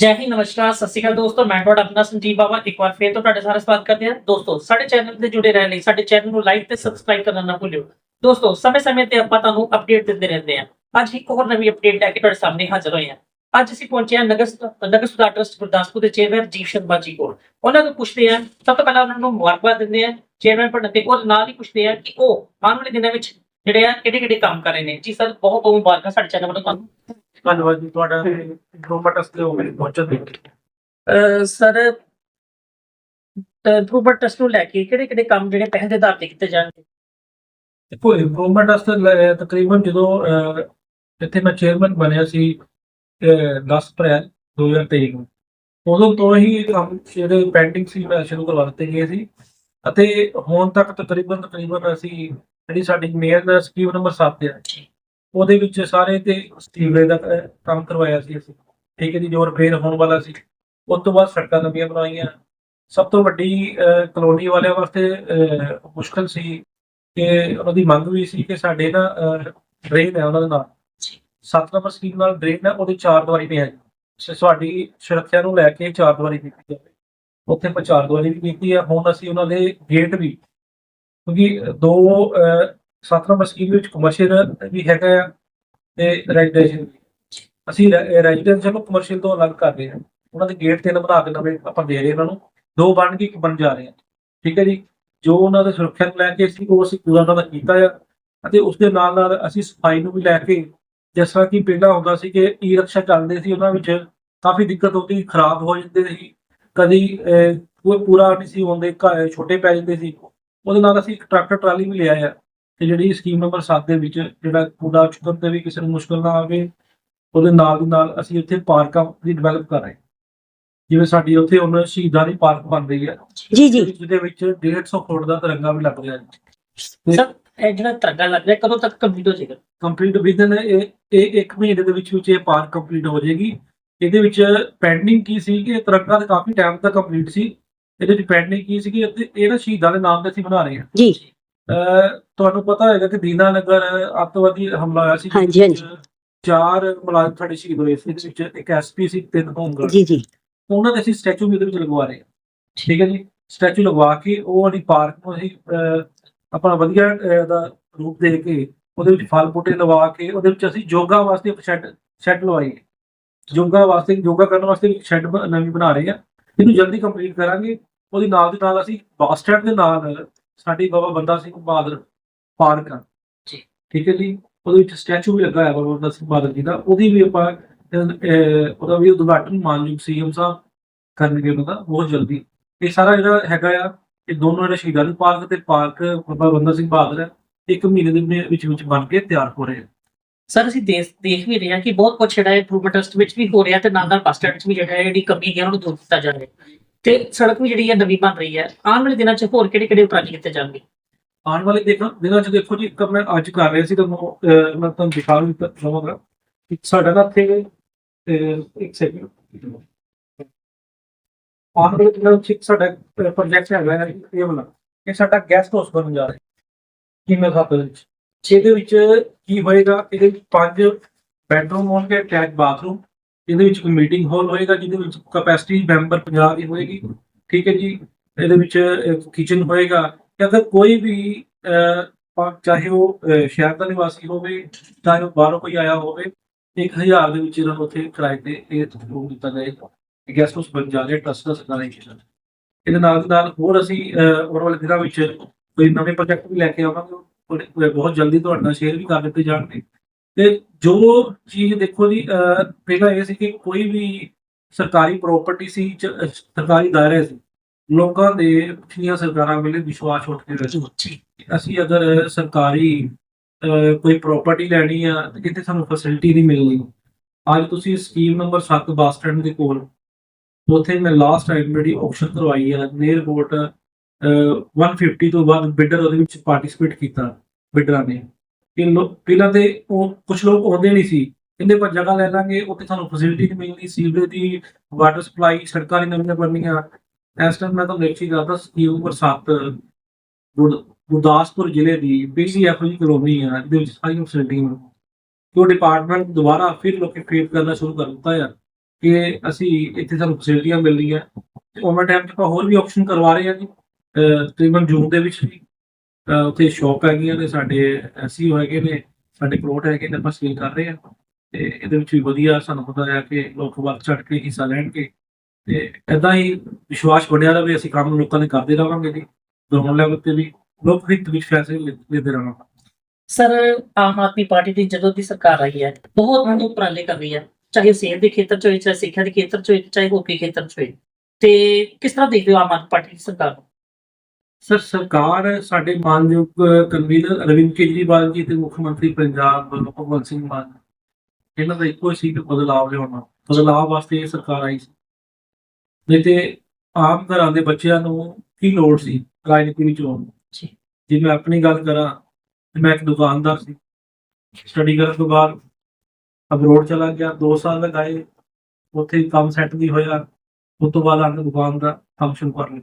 ਜੈ ਹਿੰਦ, ਨਮਸਕਾਰ, ਸਤਿ ਸ਼੍ਰੀ ਅਕਾਲ ਦੋਸਤੋ, ਮੈਂ ਤੁਹਾਡਾ ਆਪਣਾ ਸੰਜੀਵ ਬਾਵਾ, ਇੱਕ ਵਾਰ ਫੇਰ ਤੋਂ ਤੁਹਾਡੇ ਸਾਰੇ ਸਵਾਗਤ ਕਰਦੇ ਹਾਂ। ਦੋਸਤੋ, ਸਾਡੇ ਚੈਨਲ ਤੇ ਜੁੜੇ ਰਹਿਣ ਲਈ, ਸਾਡੇ ਚੈਨਲ ਨੂੰ ਲਾਈਕ ਤੇ ਸਬਸਕ੍ਰਾਈਬ ਕਰਨਾ ਨਾ ਭੁੱਲਿਓ। ਦੋਸਤੋ, ਸਮੇਂ-ਸਮੇਂ ਤੇ ਆਪਾਂ ਤੁਹਾਨੂੰ ਅਪਡੇਟ ਦਿੰਦੇ ਰਹਿੰਦੇ ਹਾਂ। ਅੱਜ ਇੱਕ ਹੋਰ ਨਵੀਂ ਅਪਡੇਟ ਲੈ ਕੇ ਤੁਹਾਡੇ ਸਾਹਮਣੇ ਹਾਜ਼ਰ ਹੋਏ ਹਾਂ। ਅੱਜ ਅਸੀਂ ਪਹੁੰਚੇ ਹਾਂ ਨਗਰ ਨਗਰ ਸੁਧਾਰ ਟਰਸਟ ਗੁਰਦਾਸਪੁਰ ਦੇ ਚੇਅਰਮੈਨ ਜੀਵ ਸ਼ਰਮਾ ਜੀ ਕੋਲ। ਉਹਨਾਂ ਨੂੰ ਪੁੱਛਦੇ ਹਾਂ, ਸਭ ਤੋਂ ਪਹਿਲਾਂ ਉਹਨਾਂ ਨੂੰ ਮੁਬਾਰਕਬਾਦ ਦਿੰਦੇ ਹਾਂ ਚੇਅਰਮੈਨ ਬਣਨ ਤੇ। ਔਰ ਨਾਲ ਹੀ ਪੁੱਛਦੇ ਹਾਂ ਕਿ ਉਹ ਆਉਣ ਵਾਲੇ ਦਿਨਾਂ ਵਿੱਚ ਜਿਹੜੇ ਆ ਕਿਹੜੇ ਕਿਹੜੇ ਕੰਮ ਕਰ ਰਹੇ ਨੇ। ਜੀ ਸਰ ਬਹੁਤ ਬਹੁਤ ਮੁਬਾਰਕਾਂ ਸਾਡੇ ਚੈਨਲ ਵੱਲੋਂ ਤੁਹਾਨੂੰ। ਧੰਨਵਾਦ ਜੀ ਤੁਹਾਡਾ ਇੰਪਰੂਵਮੈਂਟ ਦੇ ਹੋਵੇ ਪਹੁੰਚਣ ਦੇ। ਸਰ ਟੈਸਟ ਨੂੰ ਲੈ ਕੇ ਕਿਹੜੇ ਕਿਹੜੇ ਕੰਮ ਜਿਹੜੇ ਪਹਿਲ ਦੇ ਆਧਾਰ ਤੇ ਕੀਤੇ ਜਾਣਗੇ? ਦੇਖੋ ਇੰਪਰੂਵਮੈਂਟ ਵਾਸਤੇ ਲੈ- ਤਕਰੀਬਨ ਜਦੋਂ ਇੱਥੇ ਮੈਂ ਚੇਅਰਮੈਨ ਬਣਿਆ ਸੀ ਅਹ, 10 ਅਪ੍ਰੈਲ 2023 ਨੂੰ। ਉਦੋਂ ਤੋਂ ਹੀ ਕੰਮ ਜਿਹੜੇ ਪੈਂਡਿੰਗ ਸੀ ਮੈਂ ਸ਼ੁਰੂ ਕਰਵਾ ਦਿੱਤੇ ਗਏ ਸੀ। ਅਤੇ ਹੁਣ ਤੱਕ ਤਕਰੀਬਨ ਤਕਰੀਬਨ ਅਸੀਂ ਜਿਹੜੀ ਸਾਡੀ ਮੇਅਰ ਸਕੀਮ ਨੰਬਰ 7 ਹੈ ਉਹਦੇ ਵਿੱਚ ਸਾਰੇ ਤੇ ਸਟੀਵਰੇ ਦਾ ਕੰਮ ਕਰਵਾਇਆ ਸੀ ਅਸੀਂ। ਠੀਕ ਹੈ ਜੀ ਜੋ ਰਿਪੇਅਰ ਹੋਣ ਵਾਲਾ ਸੀ। ਉਸ ਤੋਂ ਬਾਅਦ ਸੜਕਾਂ ਨਵੀਆਂ ਬਣਾਈਆਂ। ਸਭ ਤੋਂ ਵੱਡੀ ਕਲੋਨੀ ਵਾਲਿਆਂ ਵਾਸਤੇ ਮੁਸ਼ਕਲ ਸੀ ਕਿ ਉਹਨਾਂ ਦੀ ਮੰਗ ਵੀ ਸੀ ਕਿ ਸਾਡੇ ਨਾ ਡਰੇਨ ਹੈ ਉਹਨਾਂ ਦੇ ਨਾਲ। ਸੱਤ ਨੰਬਰ ਸਕੀਮ ਨਾਲ ਡਰੇਨ ਹੈ ਉਹਦੀ ਚਾਰ ਦੀਵਾਰੀ ਤੇ ਹੈ। ਸੋ ਸਾਡੀ ਸੁਰੱਖਿਆ ਨੂੰ ਲੈ ਕੇ ਚਾਰ ਦੀਵਾਰੀ ਕੀਤੀ ਜਾਵੇ। ਉੱਥੇ ਆਪਾਂ ਚਾਰ ਦੀਵਾਰੀ ਵੀ ਕੀਤੀ ਹੈ ਹੁਣ ਅਸੀਂ ਉਹਨਾਂ ਦੇ ਗੇਟ ਵੀ ਕਿਉਂਕਿ ਦੋ ਅਹ, ਸੱਤ ਵਿੱਚ ਕਮਰਸ਼ੀਅਲ ਵੀ ਹੈਗਾ ਆ ਤੇ ਰੈਜ਼ੀਡੈਂਸ਼ੀਅਲ ਵੀ। ਅਸੀਂ ਰੈਜ਼ੀਡੈਂਸ਼ੀਅਲ ਨੂੰ ਕਮਰਸ਼ੀਅਲ ਤੋਂ ਅਲੱਗ ਕਰ ਰਹੇ ਹਾਂ ਉਹਨਾਂ ਦੇ ਗੇਟ ਤਿੰਨ ਬਣਾ ਕੇ ਨਵੇਂ ਆਪਾਂ ਦੇ ਰਹੇ ਉਹਨਾਂ ਨੂੰ। ਦੋ ਬਣ ਕੇ ਇੱਕ ਬਣ ਜਾ ਰਹੇ ਆ। ਠੀਕ ਹੈ ਜੀ? ਜੋ ਉਹਨਾਂ ਦੇ ਸੁਰੱਖਿਆ ਨੂੰ ਲੈ ਕੇ ਅਸੀਂ ਉਹ ਅਸੀਂ ਪੂਰਾ ਉਹਨਾਂ ਦਾ ਕੀਤਾ ਆ। ਅਤੇ ਉਸ ਦੇ ਨਾਲ ਨਾਲ ਅਸੀਂ ਸਫ਼ਾਈ ਨੂੰ ਵੀ ਲੈ ਕੇ ਜਿਸ ਤਰ੍ਹਾਂ ਕਿ ਪਹਿਲਾਂ ਹੁੰਦਾ ਸੀ ਕਿ ਈ ਰਿਕਸ਼ਾ ਚੱਲਦੇ ਸੀ ਉਹਨਾਂ ਵਿੱਚ ਕਾਫੀ ਦਿੱਕਤ ਹੁੰਦੀ ਖਰਾਬ ਹੋ ਜਾਂਦੇ ਸੀ। ਕਦੀ ਕੋਈ ਪੂਰਾ ਨਹੀਂ ਸੀ ਹੁੰਦੇ ਘ- ਛੋਟੇ ਪੈ ਜਾਂਦੇ ਸੀ। ਉਹਦੇ ਨਾਲ ਅਸੀਂ ਇੱਕ ਟਰੈਕਟਰ ਟਰਾਲੀ ਵੀ ਲਿਆ ਆ ਤੇ ਜਿਹੜੀ ਸਕੀਮ ਨੰਬਰ 7 ਦੇ ਵਿੱਚ ਜਿਹੜਾ ਕੂੜਾ ਚੁੱਕਣ ਤੇ ਵੀ ਕਿਸੇ ਨੂੰ ਮੁਸ਼ਕਲ ਨਾ ਆਵੇ ਉਹਦੇ ਨਾਲ ਦੀ ਨਾਲ ਅਸੀਂ ਉੱਥੇ ਪਾਰਕਾਂ ਦੀ ਡਿਵੈਲਪ ਕਰ ਰਹੇ। ਜਿਵੇਂ ਸਾਡੀ ਉੱਥੇ ਹੁਣ ਸ਼ਹੀਦਾਂ ਦੀ ਪਾਰਕ ਬਣ ਰਹੀ ਹੈ। ਜੀ ਜੀ। ਜਿਹਦੇ ਵਿੱਚ 150 ਫੁੱਟ ਦਾ ਤਿਰੰਗਾ ਵੀ ਲੱਗ ਰਿਹਾ ਹੈ। ਸਰ ਇਹ ਜਿਹੜਾ ਤਰਗਾ ਲੱਗ ਰਿਹਾ ਕਦੋਂ ਤੱਕ ਕੰਪਲੀਟ ਹੋ ਜਾਏਗਾ? ਕੰਪਲੀਟ ਵਿਦਨ ਇਹ ਇਹ ਇੱਕ ਮਹੀਨੇ ਦੇ ਵਿੱਚ ਵਿੱਚ ਇਹ ਪਾਰਕ ਕੰਪਲੀਟ ਹੋ ਜਾਏਗੀ। ਇਹਦੇ ਵਿੱਚ ਪੈਂਡਿੰਗ ਕੀ ਸੀ ਕਿ ਤਿਰੰਗਾ ਤਾਂ ਕਾਫੀ ਟਾਈਮ ਤੱਕ ਕੰਪਲੀਟ ਸੀ। ਇਹਦੇ ਵਿੱਚ ਪੈਂਡਿੰਗ ਕੀ ਸੀ ਕਿ ਇਹ- ਨਾ ਸ਼ਹੀਦਾਂ ਦੇ ਨਾਮ ਤੇ ਅਸੀਂ ਬਣਾ ਰਹੇ ਹਾਂ। ਜੀ। ਤੁਹਾਨੂੰ ਪਤਾ ਹੈਗਾ ਕਿ ਦੀਨਾ ਨਗਰ ਅੱਤਵਾਦੀ ਹਮਲਾ ਹੋਇਆ ਸੀ ਹਾਂਜੀ, ਹਾਂਜੀ। ਚਾਰ ਮੁਲਾਜ਼ਮ ਸਾਡੇ ਸ਼ਹੀਦ ਹੋਏ ਸੀ ਇਹਦੇ ਵਿੱਚ ਇੱਕ ਐਸਪੀ ਸੀ ਤਿੰਨ ਹੋਮਗਾਰਡ ਜੀ ਜੀ। ਉਹਨਾਂ ਦੇ ਅਸੀਂ ਸਟੈਚੂ ਵੀ ਇਹਦੇ ਵਿੱਚ ਲਗਵਾ ਰਹੇ ਹਾਂ ਠੀਕ। ਹੈ ਜੀ? ਸਟੈਚੂ ਲਗਵਾ ਕੇ ਉਹ ਵਾਲੀ ਪਾਰਕ ਨੂੰ ਅਸੀਂ ਆਪਣਾ ਵਧੀਆ ਦਾ ਰੂਪ ਦੇ ਕੇ ਉਹਦੇ ਵਿੱਚ ਫਲ ਬੂਟੇ ਲਵਾ ਕੇ ਉਹਦੇ ਵਿੱਚ ਅਸੀਂ ਯੋਗਾ ਵਾਸਤੇ ਸ਼ੈੱਡ ਸ਼ੈੱਡ ਲਵਾਈ ਹੈ ਯੋਗਾ ਵਾਸਤੇ ਯੋਗਾ ਕਰਨ ਵਾਸਤੇ ਇੱਕ ਸ਼ੈੱਡ ਨਵੀਂ ਬਣਾ ਰਹੇ ਹਾਂ ਇਹਨੂੰ ਜਲਦੀ ਕੰਪਲੀਟ ਕਰਾਂਗੇ। ਉਹਦੇ ਨਾਲ ਦੇ ਨਾਲ ਅਸੀਂ ਬੱਸ ਸਟੈਂਡ ਦੇ ਨਾਲ ਸਾਡੀ ਬਾਬਾ ਬੰਦਾ ਸਿੰਘ ਬਹਾਦਰ ਪਾਰਕ ਆ। ਜੀ। ਠੀਕ ਹੈ ਜੀ? ਉਹਦੇ ਵਿੱਚ ਸਟੈਚੂ ਵੀ ਲੱਗਾ ਹੈ ਬਾਬਾ ਬੰਦਾ ਸਿੰਘ ਬਹਾਦਰ ਜੀ ਦਾ। ਉਹਦੀ ਵੀ ਆਪਾਂ ਉਹਦਾ ਵੀ ਉਦਘਾਟਨ ਮਾਨਯੋਗ ਸੀਐਮ ਸਾਹਿਬ ਕਰਨਗੇ ਉਹਨਾਂ ਦਾ ਬਹੁਤ ਜਲਦੀ। ਇਹ ਸਾਰਾ ਜਿਹੜਾ ਹੈਗਾ ਆ ਇਹ ਦੋਨੋਂ ਜਿਹੜੇ ਸ਼ਹੀਦਾਂ ਪਾਰਕ ਤੇ ਪਾਰਕ ਬਾਬਾ ਬੰਦਾ ਸਿੰਘ ਬਹਾਦਰ ਹੈ ਇੱਕ ਮਹੀਨੇ ਦੇ ਵਿੱਚ- ਵਿੱਚ ਵਿੱਚ ਬਣ ਕੇ ਤਿਆਰ ਹੋ ਰਹੇ ਆ। ਸਰ ਅਸੀਂ ਦੇਖ ਦੇਖ ਵੀ ਰਹੇ ਹਾਂ ਕਿ ਬਹੁਤ ਕੁਝ ਜਿਹੜਾ ਹੈ ਟੈਸਟ ਵਿੱਚ ਵੀ ਹੋ ਰਿਹਾ ਤੇ ਨਾਲ ਨਾਲ ਬੱਸ ਸਟੈਂਡ ਵਿੱਚ ਵੀ ਜਿਹੜਾ ਹੈ ਜਿਹੜੀ ਕਮੀ ਹੈ ਉਹਨੂੰ ਦੂਰ ਕੀਤਾ ਜਾ ਰਿਹਾ ਤੇ ਸੜਕ ਵੀ ਜਿਹੜੀ ਹੈ ਨਵੀਂ ਬਣ ਰਹੀ ਹੈ। ਆਉਣ ਵਾਲੇ ਦਿਨਾਂ 'ਚ ਹੋਰ ਕਿਹੜੇ ਕਿਹੜੇ ਉਪਰਾਲੇ ਕੀਤੇ ਜਾਣਗੇ? ਆਉਣ ਵਾਲੇ ਦੇਖੋ ਦਿਨਾਂ ਚ ਦੇਖੋ ਜੀ, ਇੱਕ ਮੈਂ ਅੱਜ ਕਰ ਰਿਹਾ ਸੀ ਤੁਹਾਨੂੰ ਮੈਂ ਤੁਹਾਨੂੰ ਦਿਖਾ ਵੀ ਦਵਾਂਗਾ। ਸਾਡਾ ਨਾ ਇੱਥੇ ਇੱਕ ਸੈਕਿੰਡ ਆਉਣ ਵਾਲੇ ਦਿਨਾਂ ਵਿੱਚ ਸਾਡਾ ਪ੍ਰੋਜੈਕਟ ਹੈਗਾ ਇਹ ਵਾਲਾ। ਇਹ ਸਾਡਾ ਗੈਸਟ ਹਾਊਸ ਬਣਨ ਜਾ ਰਿਹਾ। ਕਿਵੇਂ ਖਾਤੇ ਵਿੱਚ? ਇਹਦੇ ਵਿੱਚ ਕੀ ਹੋਏਗਾ? ਇਹਦੇ ਵਿੱਚ ਪੰਜ ਬੈਡਰੂਮ ਹੋਣਗੇ ਅਟੈਚ ਬਾਥਰੂਮ ਇਹਦੇ ਵਿੱਚ ਇੱਕ ਮੀਟਿੰਗ ਹਾਲ ਹੋਏਗਾ ਜਿਹਦੇ ਵਿੱਚ ਕਪੈਸਿਟੀ ਮੈਂਬਰ 50 ਦੀ ਹੋਏਗੀ। ਠੀਕ ਹੈ ਜੀ? ਇਹਦੇ ਵਿੱਚ ਕਿਚਨ ਹੋਏਗਾ ਜਾਂ ਫਿਰ ਕੋਈ ਵੀ ਚਾਹੇ ਉਹ ਸ਼ਹਿਰ ਦਾ ਨਿਵਾਸੀ ਹੋਵੇ ਚਾਹੇ ਉਹ ਬਾਹਰੋਂ ਕੋਈ ਆਇਆ ਹੋਵੇ 1000 ਦੇ ਵਿੱਚ ਇਹਨਾਂ ਨੂੰ ਉੱਥੇ ਕਿਰਾਏ ਤੇ ਇਹ ਰੂਮ ਦਿੱਤਾ ਜਾਏਗਾ। ਗੈਸਟ ਹਾਊਸ ਬਣ ਜਾ ਰਿਹਾ ਟਰਸਟ ਦਾ ਸਰਕਾਰੀ ਸਰਕਾਰੀਕੇਸ਼ਨ ਇਹਦੇ ਨਾਲ ਦੀ ਨਾਲ ਹੋਰ ਅਸੀਂ ਅਹ, ਆਉਣ ਵਾਲੇ ਦਿਨਾਂ ਵਿੱਚ ਕੋਈ ਨਵੇਂ ਪ੍ਰੋਜੈਕਟ ਵੀ ਲੈ ਕੇ ਆਵਾਂਗੇ। ਉਹ ਬਹੁਤ ਜਲਦੀ ਤੁਹਾਡੇ ਨਾਲ ਸ਼ੇਅਰ ਵੀ ਕਰ ਦਿੱਤੇ ਜਾਣਗੇ। ਤੇ ਜੋ ਚੀਜ਼ ਦੇਖੋ ਜੀ ਪਹਿਲਾਂ ਇਹ ਸੀ ਕਿ ਕੋਈ ਵੀ ਸਰਕਾਰੀ ਪ੍ਰਾਪਰਟੀ ਸੀ ਸਰਕਾਰੀ ਦਾਇਰੇ ਸੀ ਲੋਕਾਂ ਦੇ ਪਿਛਲੀਆਂ ਸਰਕਾਰਾਂ ਵੇਲੇ ਵਿਸ਼ਵਾਸ ਉੱਠ ਕੇ ਰਹਿ ਜੀ। ਅਸੀਂ ਅਗਰ ਸਰਕਾਰੀ ਕੋਈ ਪ੍ਰਾਪਰਟੀ ਲੈਣੀ ਆ ਤੇ ਕਿਤੇ ਸਾਨੂੰ ਫੈਸਿਲਿਟੀ ਨਹੀਂ ਮਿਲਣੀ। ਅੱਜ ਤੁਸੀਂ ਸਕੀਮ ਨੰਬਰ 7 ਬੱਸ ਸਟੈਂਡ ਦੇ ਕੋਲ ਉੱਥੇ ਮੈਂ ਲਾਸਟ ਟਾਈਮ ਜਿਹੜੀ ਆਪਸ਼ਨ ਕਰਵਾਈ ਆ ਨੀਅਰ ਅਬਾਊਟ 150 ਤੋਂ ਵੱਧ ਬਿਡਰ ਉਹਦੇ ਵਿੱਚ ਪਾਰਟਿਸਿਪੇਟ ਕੀਤਾ ਬਿਡਰਾਂ ਨੇ। ਕਿ ਲੋਕ ਪਹਿਲਾਂ ਤੇ ਉਹ ਕੁਝ ਲੋਕ ਆਉਂਦੇ ਨਹੀਂ ਸੀ। ਕਹਿੰਦੇ ਪਰ ਜਗ੍ਹਾ ਲੈ ਲਾਂਗੇ, ਉੱਥੇ ਸਾਨੂੰ ਫੈਸਿਲਿਟੀ ਨਹੀਂ ਮਿਲਣੀ, ਸੀਵਰੇਜ ਦੀ ਵਾਟਰ ਸਪਲਾਈ ਸੜਕਾਂ ਨਹੀਂ ਨਵੀਆਂ ਬਣਨੀਆਂ। ਇਸ ਟਾਈਮ ਮੈਂ ਤੁਹਾਨੂੰ ਇੱਕ ਚੀਜ਼ ਦੱਸਦਾ ਸਕੀਮ ਨੰਬਰ 7 ਗੁਰ- ਗੁਰਦਾਸਪੁਰ ਜ਼ਿਲ੍ਹੇ ਦੀ ਪਹਿਲੀ ਇਹੋ ਜਿਹੀ ਕਲੋਨੀ ਆ ਜਿਹਦੇ ਵਿੱਚ ਸਾਰੀਆਂ ਫੈਸਿਲਿਟੀਆਂ ਨੇ। ਉਹ ਡਿਪਾਰਟਮੈਂਟ ਦੁਬਾਰਾ ਫਿਰ ਲੋਕੇਟ ਕਰਨਾ ਸ਼ੁਰੂ ਕਰ ਦਿੱਤਾ ਆ ਕਿ ਅਸੀਂ ਇੱਥੇ ਸਾਨੂੰ ਫੈਸਿਲਿਟੀਆਂ ਮਿਲ ਰਹੀਆਂ ਤੇ ਉਹਨਾਂ ਟਾਈਮ 'ਚ ਆਪਾਂ ਹੋਰ ਵੀ ਆਪਸ਼ਨ ਕਰਵਾ ਰਹੇ ਹਾਂ ਜੀ ਤਕਰੀਬਨ ਜੂਨ ਦੇ ਵਿੱਚ ਵੀ। ਉੱਥੇ ਸ਼ੌਪ ਹੈਗੀਆਂ ਨੇ, ਸਾਡੇ ਐਸਈਓ ਹੈਗੇ ਨੇ, ਸਾਡੇ ਪਲੋਟ ਹੈਗੇ ਨੇ, ਆਪਾਂ ਸੇਲ ਕਰ ਰਹੇ ਹਾਂ। ਤੇ ਇਹਦੇ ਵਿੱਚ ਵੀ ਵਧੀਆ ਸਾਨੂੰ ਪਤਾ ਹੈ ਕਿ ਲੋਕ ਵੱਧ ਚੜ ਕੇ ਹਿੱਸਾ ਲੈਣਗੇ। ਤੇ ਇਦਾਂ ਹੀ ਵਿਸ਼ਵਾਸ ਬਣਿਆ ਰਹੇ ਅਸੀਂ ਕੰਮ ਲੋਕਾਂ ਦੇ ਕਰਦੇ ਰਹਾਂਗੇ ਜੀ ਗਰਾਊਂਡ ਲੈਵਲ ਤੇ ਵੀ, ਲੋਕ ਹਿੱਤ ਵਿੱਚ ਫੈਸਲੇ ਲੈ- ਲੈਂਦੇ ਰਹਾਂਗੇ। ਸਰ, ਆਮ ਆਦਮੀ ਪਾਰਟੀ ਦੀ ਜਦੋਂ ਦੀ ਸਰਕਾਰ ਆਈ ਹੈ, ਬਹੁਤ ਉਪਰਾਲੇ ਕਰ ਰਹੀ ਹੈ, ਚਾਹੇ ਸਿਹਤ ਦੇ ਖੇਤਰ ਚ ਹੋਏ, ਚਾਹੇ ਸਿੱਖਿਆ ਦੇ ਖੇਤਰ ਚ ਹੋਏ, ਚਾਹੇ ਹੋਰ ਕੋਈ ਖੇਤਰ ਚ ਹੋਏ। ਤੇ ਕਿਸ ਤਰ੍ਹਾਂ ਦੇਖਦੇ ਹੋ ਆਮ ਆਦਮੀ ਪਾਰਟੀ ਦੀ ਸਰਕਾਰ ਨੂੰ? ਸਰ ਸਰਕਾਰ ਸਾਡੇ ਮਾਨਯੋਗ ਕਨਵੀਨਰ ਅਰਵਿੰਦ ਕੇਜਰੀਵਾਲ ਜੀ ਤੇ ਮੁੱਖ ਮੰਤਰੀ ਪੰਜਾਬ ਭਗਵੰਤ ਸਿੰਘ ਮਾਨ ਇਹਨਾਂ ਦਾ ਇੱਕੋ ਸੀ ਕਿ ਬਦਲਾਵ ਲਿਆਉਣਾ ਬਦਲਾਵ ਵਾਸਤੇ ਇਹ ਸਰਕਾਰ ਆਈ ਸੀ ਨਹੀਂ ਤੇ ਆਮ ਘਰਾਂ ਦੇ ਬੱਚਿਆਂ ਨੂੰ ਕੀ ਲੋੜ ਸੀ ਰਾਜਨੀਤੀ ਵਿੱਚ ਆਉਣ ਦੀ? ਜੀ। ਮੈਂ ਆਪਣੀ ਗੱਲ ਕਰਾਂ ਤੇ ਮੈਂ ਇੱਕ ਦੁਕਾਨਦਾਰ ਸੀ ਸਟੱਡੀ ਕਰਨ ਤੋਂ ਬਾਅਦ ਅਬਰੋਡ ਚਲਾ ਗਿਆ 2 ਸਾਲ ਲਗਾਏ ਉੱਥੇ ਕੰਮ ਸੈੱਟ ਨਹੀਂ ਹੋਇਆ ਉਸ ਤੋਂ ਬਾਅਦ ਆਪਣੀ ਦੁਕਾਨ ਦਾ ਸ਼ੁਰੂ ਕਰ ਲਿਆ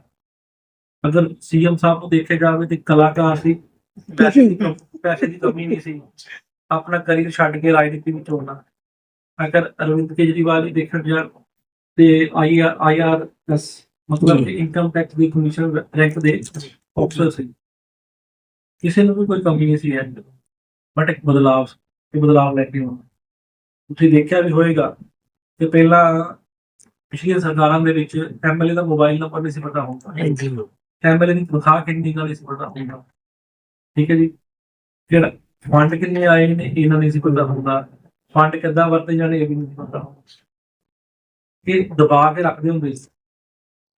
ਅਗਰ ਸੀਐਮ ਸਾਹਿਬ ਨੂੰ ਦੇਖਿਆ ਜਾਵੇ ਤੇ ਕਲਾਕਾਰ ਸੀ ਪੈਸੇ ਦੀ ਕਮ- ਪੈਸੇ ਦੀ ਕਮੀ ਨਹੀਂ ਸੀ। ਆਪਣਾ ਕਰੀਅਰ ਛੱਡ ਕੇ ਰਾਜਨੀਤੀ ਵਿੱਚ ਆਉਣਾ ਅਗਰ ਅਰਵਿੰਦ ਕੇਜਰੀਵਾਲ ਹੀ ਦੇਖਣ ਜਾ ਤੇ ਆਈ ਆਈ ਆਰ ਐਸ ਮਤਲਬ ਕਿ ਇਨਕਮ ਟੈਕਸ ਦੀ ਕਮਿਸ਼ਨ ਰੈਂਕ ਦੇ ਅਫਸਰ ਸੀ। ਕਿਸੇ ਨੂੰ ਵੀ ਕੋਈ ਕਮੀ ਨਹੀਂ ਸੀ ਹੈ ਬਟ ਇੱਕ ਬਦਲਾਵ ਇਹ ਬਦਲਾਵ ਲੈ ਕੇ ਆਉਣਾ। ਤੁਸੀਂ ਦੇਖਿਆ ਵੀ ਹੋਏਗਾ ਕਿ ਪਹਿਲਾਂ ਪਿਛਲੀਆਂ ਸਰਕਾਰਾਂ ਦੇ ਵਿੱਚ ਐਮਐਲਏ ਦਾ ਮੋਬਾਈਲ ਨੰਬਰ ਨਹੀਂ ਸੀ ਪਤਾ ਹੁੰਦਾ। ਐਮਐਲਏ ਦੀ ਤਨਖਾਹ ਕਿੰਨੀ ਨਾਲ ਸੀ ਪਤਾ ਹੁੰਦਾ ਠੀਕ ਹੈ ਜੀ। ਫਿਰ ਫੰਡ ਕਿੰਨੇ ਆਏ ਨੇ? ਇਹਨਾਂ ਨਹੀਂ ਸੀ ਪਤਾ ਹੁੰਦਾ ਫੰਡ ਕਿੱਦਾਂ ਵਰਤੇ ਜਾਣੇ ਇਹ ਵੀ ਨਹੀਂ ਸੀ ਪਤਾ। ਹੁੰਦਾ ਇਹ ਦਬਾ ਕੇ ਰੱਖਦੇ ਹੁੰਦੇ ਸੀ।